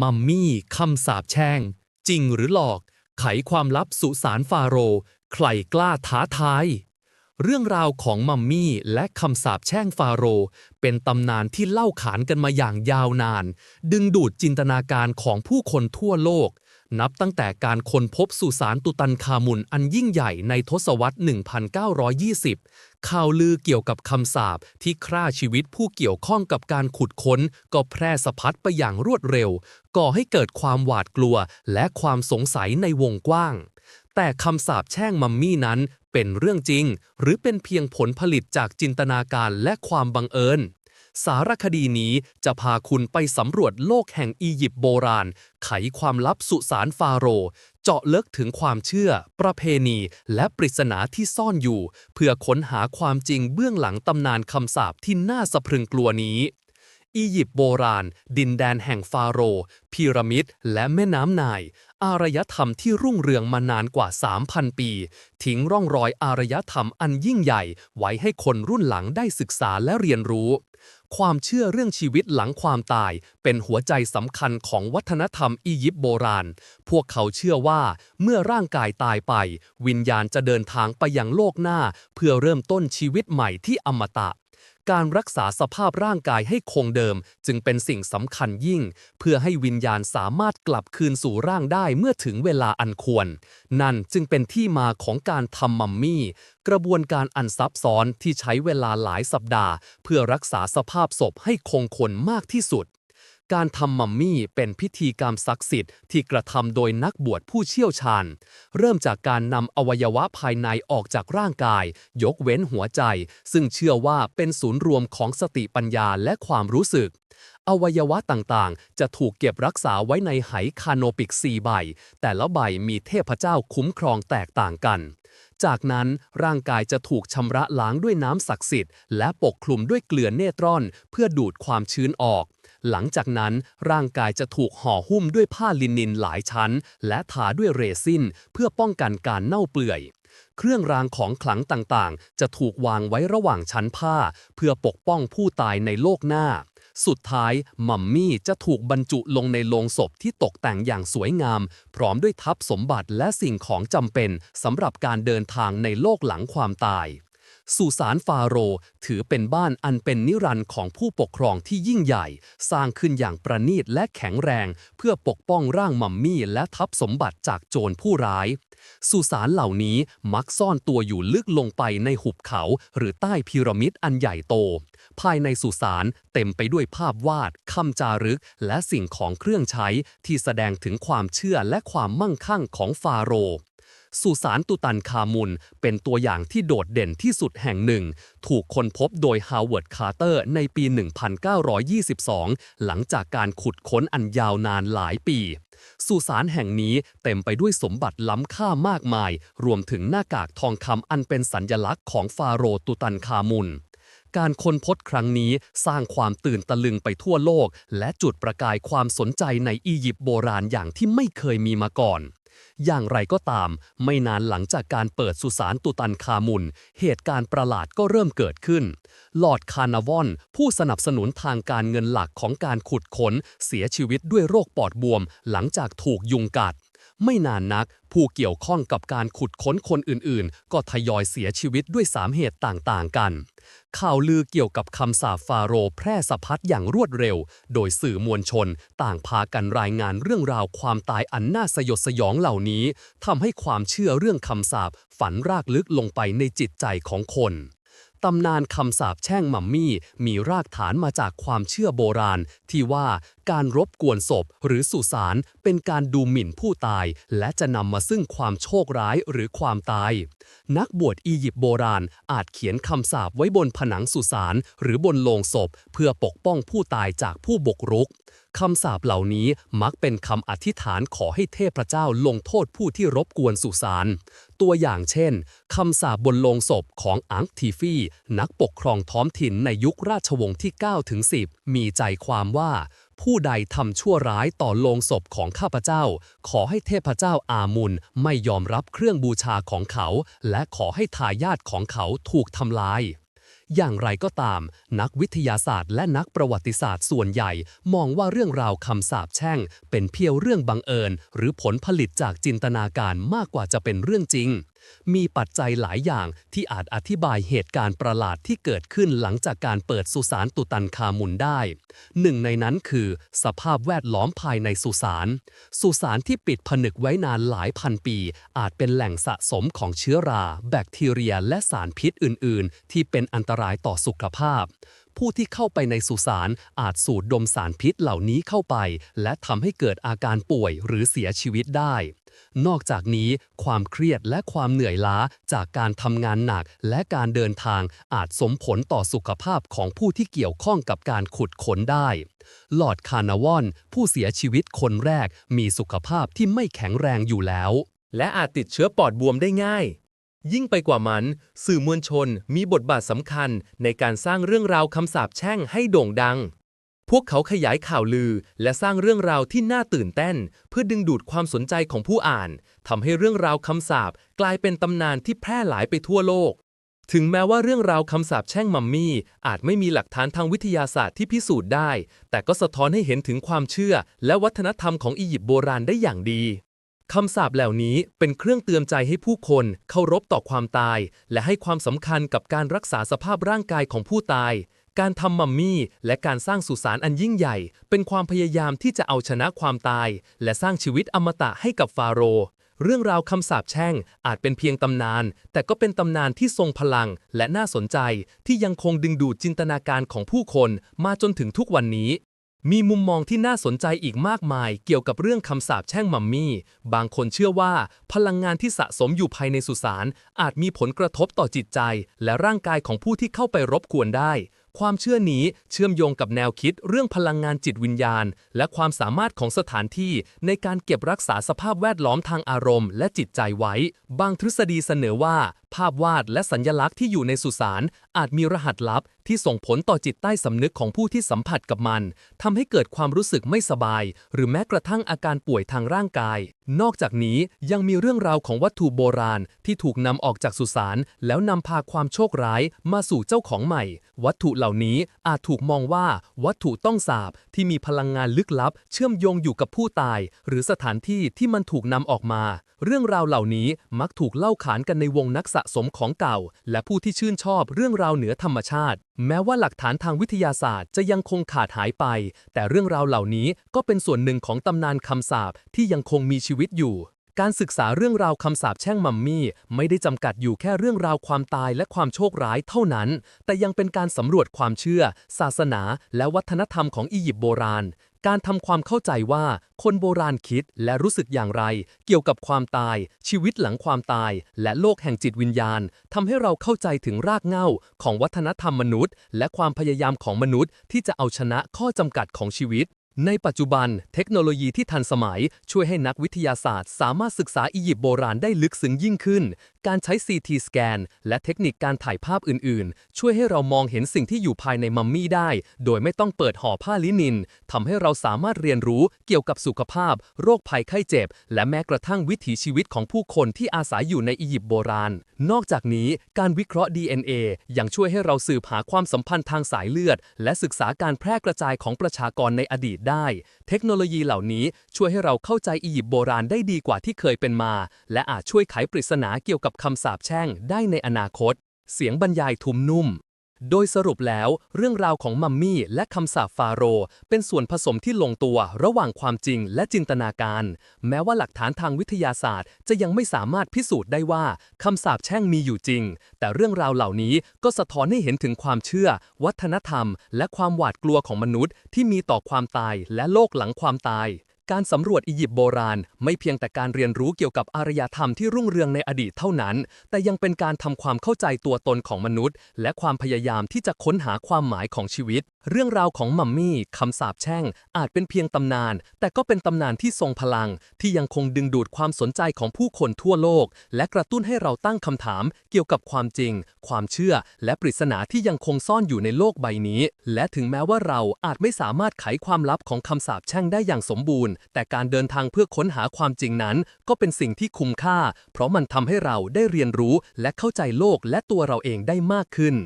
มัมมี่คำสาปแช่ง จริงหรือหลอก ไขความลับสุสานฟาโรใครกล้าท้าทาย เรื่องราวของมัมมี่และคำสาปแช่งฟาโร เป็นตำนานที่เล่าขานกันมาอย่างยาวนาน ดึงดูดจินตนาการของผู้คนทั่วโลก นับตั้งแต่การค้นพบสุสานตุตันคามุนอันยิ่งใหญ่ในทศวรรษ 1920 ข่าวลือเกี่ยวกับคำสาปที่ฆ่าชีวิตผู้เกี่ยวข้องกับการขุดค้น ก็แพร่สะพัดไปอย่างรวดเร็ว ก่อให้เกิดความหวาดกลัวและความสงสัยในวงกว้าง แต่คำสาปแช่งมัมมี่นั้นเป็นเรื่องจริง หรือเป็นเพียงผลผลิตจากจินตนาการและความบังเอิญ สารคดีนี้จะพาคุณไปสำรวจโลกแห่งอียิปต์โบราณ ไขความลับสุสานฟาโรเจาะลึกถึงความเชื่อ ประเพณี และปริศนาที่ซ่อนอยู่ เพื่อค้นหาความจริงเบื้องหลังตำนานคำสาปที่น่าสะพรึงกลัวนี้อียิปต์โบราณ ดินแดนแห่งฟาโรห์พีระมิด และแม่น้ำไนาย อารยธรรมที่รุ่งเรืองมานานกว่า 3,000 ปี ทิ้งร่องรอยอารยธรรมอันยิ่งใหญ่ ไว้ให้คนรุ่นหลังได้ศึกษาและเรียนรู้ ความเชื่อเรื่องชีวิตหลังความตายเป็นหัวใจสำคัญของวัฒนธรรมอียิปต์โบราณ พวกเขาเชื่อว่าเมื่อร่างกายตายไป วิญญาณจะเดินทางไปยังโลกหน้า เพื่อเริ่มต้นชีวิตใหม่ที่อมตะ การรักษาสภาพร่างกายให้คงเดิม จึงเป็นสิ่งสำคัญยิ่ง เพื่อให้วิญญาณสามารถกลับคืนสู่ร่างได้เมื่อถึงเวลาอันควร นั่นจึงเป็นที่มาของการทำมัมมี่ กระบวนการอันซับซ้อนที่ใช้เวลาหลายสัปดาห์ เพื่อรักษาสภาพศพให้คงคนมากที่สุด การทำมัมมี่เป็นพิธีกรรมศักดิ์สิทธิ์ที่กระทำโดยนักบวชผู้เชี่ยวชาญ เริ่มจากการนำอวัยวะภายในออกจากร่างกาย ยกเว้นหัวใจ ซึ่งเชื่อว่าเป็นศูนย์รวมของสติปัญญาและความรู้สึก อวัยวะต่างๆ จะถูกเก็บรักษาไว้ในไหคาโนปิก 4 ใบ แต่ละใบมีเทพเจ้าคุ้มครองแตกต่างกันจากนั้นร่างกายจะถูกชำระล้างด้วยน้ำศักดิ์สิทธิ์และปกคลุมด้วยเกลือเนตรอน เพื่อดูดความชื้นออก หลังจากนั้นร่างกายจะถูกห่อหุ้มด้วยผ้าลินินหลายชั้น และทาด้วยเรซินเพื่อป้องกันการเน่าเปื่อย เครื่องรางของขลังต่างๆ จะถูกวางไว้ระหว่างชั้นผ้า เพื่อปกป้องผู้ตายในโลกหน้า สุดท้ายมัมมี่จะถูกบรรจุลงในโลงศพที่ตกแต่งอย่างสวยงาม พร้อมด้วยทับสมบัติและสิ่งของจำเป็นสำหรับการเดินทางในโลกหลังความตาย สุสานฟาโรห์ถือเป็นบ้านอันเป็นนิรันดร์ของผู้ปกครองที่ยิ่งใหญ่ สร้างขึ้นอย่างประณีตและแข็งแรง เพื่อปกป้องร่างมัมมี่และทับสมบัติจากโจรผู้ร้าย สุสานเหล่านี้มักซ่อนตัวอยู่ลึกลงไปในหุบเขา หรือใต้พีระมิดอันใหญ่โต ภายในสุสานเต็มไปด้วยภาพวาดคำจารึก และสิ่งของเครื่องใช้ที่แสดงถึงความเชื่อและความมั่งคั่งของฟาโรห์ สุสานตุตันคามุนเป็นตัวอย่างที่โดดเด่นที่สุดแห่งหนึ่ง ถูกค้นพบโดยฮาวเวิร์ดคาร์เตอร์ในปี 1922 หลังจากการขุดค้นอันยาวนานหลายปี สุสานแห่งนี้เต็มไปด้วยสมบัติล้ำค่ามากมาย รวมถึงหน้ากากทองคำอันเป็นสัญญลักษณ์ของฟาโรห์ตุตันคามุนการค้นพบครั้งนี้สร้างความตื่นตะลึงไปทั่วโลก และจุดประกายความสนใจในอียิปต์โบราณอย่างที่ไม่เคยมีมาก่อน อย่างไรก็ตาม ไม่นานหลังจากการเปิดสุสานตุตันคามุน เหตุการณ์ประหลาดก็เริ่มเกิดขึ้น ลอร์ดคาร์นาวอน ผู้สนับสนุนทางการเงินหลักของการขุดค้น เสียชีวิตด้วยโรคปอดบวม หลังจากถูกยุงกัด ไม่นานนัก ผู้เกี่ยวข้องกับการขุดค้นคนอื่นๆ ก็ทยอยเสียชีวิตด้วยสามเหตุต่างๆกัน ข่าวลือเกี่ยวกับคำสาปฟาโรแพร่สะพัดอย่างรวดเร็ว โดยสื่อมวลชน ต่างพากันรายงานเรื่องราวความตายอันน่าสยดสยองเหล่านี้ทำให้ความเชื่อเรื่องคำสาปฝันรากลึกลงไปในจิตใจของคน ตำนานคำสาปแช่งมัมมี่มีรากฐานมาจากความเชื่อโบราณ ที่ว่าการรบกวนศพหรือสุสานเป็นการดูหมิ่นผู้ตาย และจะนำมาซึ่งความโชคร้ายหรือความตาย นักบวชอียิปต์โบราณอาจเขียนคำสาปไว้บนผนังสุสานหรือบนโลงศพ เพื่อปกป้องผู้ตายจากผู้บุกรุก คำสาปเหล่านี้มักเป็นคำอธิษฐานขอให้เทพเจ้าลงโทษผู้ที่รบกวนสุสาน ตัวอย่างเช่น คำสาปบนโลงศพของอังทีฟีนักปกครองท้องถิ่นในยุคราชวงศ์ที่ 9 ถึง 10 มีใจความว่า ผู้ใดทำชั่วร้ายต่อโลงศพของข้าพเจ้า ขอให้เทพเจ้าอามุนไม่ยอมรับเครื่องบูชาของเขา และขอให้ทายาทของเขาถูกทำลาย อย่างไรก็ตาม นักวิทยาศาสตร์และนักประวัติศาสตร์ส่วนใหญ่ มองว่าเรื่องราวคำสาปแช่ง เป็นเพียงเรื่องบังเอิญ หรือผลผลิตจากจินตนาการมากกว่าจะเป็นเรื่องจริง มีปัจจัยหลายอย่างที่อาจอธิบายเหตุการณ์ประหลาดที่เกิดขึ้นหลังจากการเปิดสุสานตุตันคามุนได้ หนึ่งในนั้นคือ สภาพแวดล้อมภายในสุสาน สุสานที่ปิดผนึกไว้นานหลายพันปี อาจเป็นแหล่งสะสมของเชื้อรา แบคทีเรีย และสารพิษอื่น ๆ ที่เป็นอันตรายต่อสุขภาพ ผู้ที่เข้าไปในสุสานอาจสูดดมสารพิษเหล่านี้เข้าไป และทำให้เกิดอาการป่วยหรือเสียชีวิตได้ นอกจากนี้ ความเครียดและความเหนื่อยล้าจากการทำงานหนักและการเดินทางอาจสมผลต่อสุขภาพของผู้ที่เกี่ยวข้องกับการขุดค้นได้ลอร์ดคาร์นาวอน ผู้เสียชีวิตคนแรกมีสุขภาพที่ไม่แข็งแรงอยู่แล้ว และอาจติดเชื้อปอดบวมได้ง่าย ยิ่งไปกว่ามัน สื่อมวลชนมีบทบาทสำคัญในการสร้างเรื่องราวคำสาปแช่งให้โด่งดัง พวกเขาขยายข่าวลือและสร้างเรื่องราวที่น่าตื่นเต้น เพื่อดึงดูดความสนใจของผู้อ่านทำให้เรื่องราวคำสาปกลายเป็นตำนานที่แพร่หลายไปทั่วโลก ถึงแม้ว่าเรื่องราวคำสาปแช่งมัมมี่ อาจไม่มีหลักฐานทางวิทยาศาสตร์ที่พิสูจน์ได้ แต่ก็สะท้อนให้เห็นถึงความเชื่อ และวัฒนธรรมของอียิปต์โบราณได้อย่างดี คำสาปเหล่านี้เป็นเครื่องเตือนใจให้ผู้คนเคารพต่อความตาย และให้ความสำคัญกับการรักษาสภาพร่างกายของผู้ตาย การทำมัมมี่และการสร้างสุสานอันยิ่งใหญ่ เป็นความพยายามที่จะเอาชนะความตาย และสร้างชีวิตอมตะให้กับฟาโรห์เรื่องราวคำสาปแช่งอาจเป็นเพียงตำนาน แต่ก็เป็นตำนานที่ทรงพลังและน่าสนใจ ที่ยังคงดึงดูดจินตนาการของผู้คนมาจนถึงทุกวันนี้ มีมุมมองที่น่าสนใจอีกมากมายเกี่ยวกับเรื่องคำสาปแช่งมัมมี่ บางคนเชื่อว่า พลังงานที่สะสมอยู่ภายในสุสานอาจมีผลกระทบต่อจิตใจ และร่างกายของผู้ที่เข้าไปรบกวนได้ ความเชื่อนี้เชื่อมโยงกับแนวคิดเรื่องพลังงานจิตวิญญาณ และความสามารถของสถานที่ในการเก็บรักษาสภาพแวดล้อมทางอารมณ์และจิตใจไว้ บางทฤษฎีเสนอว่า ภาพวาดและสัญญลักษณ์ที่อยู่ในสุสานอาจมีรหัสลับที่ส่งผลต่อจิตใต้สำนึกของผู้ที่สัมผัสกับมันทำให้เกิดความรู้สึกไม่สบาย หรือแม้กระทั่งอาการป่วยทางร่างกาย นอกจากนี้ยังมีเรื่องราวของวัตถุโบราณที่ถูกนำออกจากสุสานแล้วนำพาความโชคร้ายมาสู่เจ้าของใหม่ วัตถุเหล่านี้อาจถูกมองว่าวัตถุต้องสาบที่มีพลังงานลึกลับ เชื่อมโยงอยู่กับผู้ตาย หรือสถานที่ที่มันถูกนำออกมา เรื่องราวเหล่านี้มักถูกเล่าขานกันในวงนักสะสมของเก่า และผู้ที่ชื่นชอบเรื่องราวเหนือธรรมชาติ แม้ว่าหลักฐานทางวิทยาศาสตร์จะยังคงขาดหายไป แต่เรื่องราวเหล่านี้ก็เป็นส่วนหนึ่งของตำนานคำสาปที่ยังคงมีชีวิตอยู่ การศึกษาเรื่องราวคำสาปแช่งมัมมี่ ไม่ได้จำกัดอยู่แค่เรื่องราวความตายและความโชคร้ายเท่านั้น แต่ยังเป็นการสำรวจความเชื่อ ศาสนา และวัฒนธรรมของอียิปต์โบราณ การทำความเข้าใจว่าคนโบราณคิดและรู้สึกอย่างไร เกี่ยวกับความตาย ชีวิตหลังความตาย และโลกแห่งจิตวิญญาณทำให้เราเข้าใจถึงรากเหง้าของวัฒนธรรมมนุษย์ และความพยายามของมนุษย์ ที่จะเอาชนะข้อจำกัดของชีวิต ในปัจจุบันเทคโนโลยีที่ทันสมัยช่วยให้นักวิทยาศาสตร์ สามารถศึกษาอียิปต์โบราณได้ลึกซึ้งยิ่งขึ้น การใช้ CT สแกนและเทคนิคการถ่ายภาพอื่นๆ ช่วยให้เรามองเห็นสิ่งที่อยู่ภายในมัมมี่ได้ โดยไม่ต้องเปิดห่อผ้าลินินทำให้เราสามารถเรียนรู้เกี่ยวกับสุขภาพ โรคภัยไข้เจ็บ และแม้กระทั่งวิถีชีวิตของผู้คนที่อาศัยอยู่ในอียิปต์โบราณ นอกจากนี้การวิเคราะห์ DNA ยังช่วยให้เราสืบหาความสัมพันธ์ทางสายเลือด และศึกษาการแพร่กระจายของประชากรในอดีตได้ เทคโนโลยีเหล่านี้ช่วยให้เราเข้าใจอียิปต์โบราณได้ดีกว่าที่เคยเป็นมา และอาจช่วยไขปริศนาเกี่ยวกับคำสาปแช่งได้ในอนาคต เสียงบรรยายทุ้มนุ่ม โดยสรุปแล้วเรื่องราวของมัมมี่และคำสาปฟาโร เป็นส่วนผสมที่ลงตัวระหว่างความจริงและจินตนาการ แม้ว่าหลักฐานทางวิทยาศาสตร์ จะยังไม่สามารถพิสูจน์ได้ว่าคำสาปแช่งมีอยู่จริง แต่เรื่องราวเหล่านี้ก็สะท้อนให้เห็นถึงความเชื่อ วัฒนธรรม และความหวาดกลัวของมนุษย์ ที่มีต่อความตายและโลกหลังความตาย การสำรวจอียิปต์โบราณ ไม่เพียงแต่การเรียนรู้เกี่ยวกับอารยธรรมที่รุ่งเรืองในอดีตเท่านั้น แต่ยังเป็นการทำความเข้าใจตัวตนของมนุษย์ และความพยายามที่จะค้นหาความหมายของชีวิตเรื่องราวของมัมมี่คำสาปแช่งอาจเป็นเพียงตำนาน แต่ก็เป็นตำนานที่ทรงพลัง ที่ยังคงดึงดูดความสนใจของผู้คนทั่วโลก และกระตุ้นให้เราตั้งคำถาม เกี่ยวกับความจริง ความเชื่อ และปริศนาที่ยังคงซ่อนอยู่ในโลกใบนี้ และถึงแม้ว่าเราอาจไม่สามารถไขความลับของคำสาปแช่งได้อย่างสมบูรณ์ แต่การเดินทางเพื่อค้นหาความจริงนั้น ก็เป็นสิ่งที่คุ้มค่า เพราะมันทำให้เราได้เรียนรู้ และเข้าใจโลกและตัวเราเองได้มากขึ้น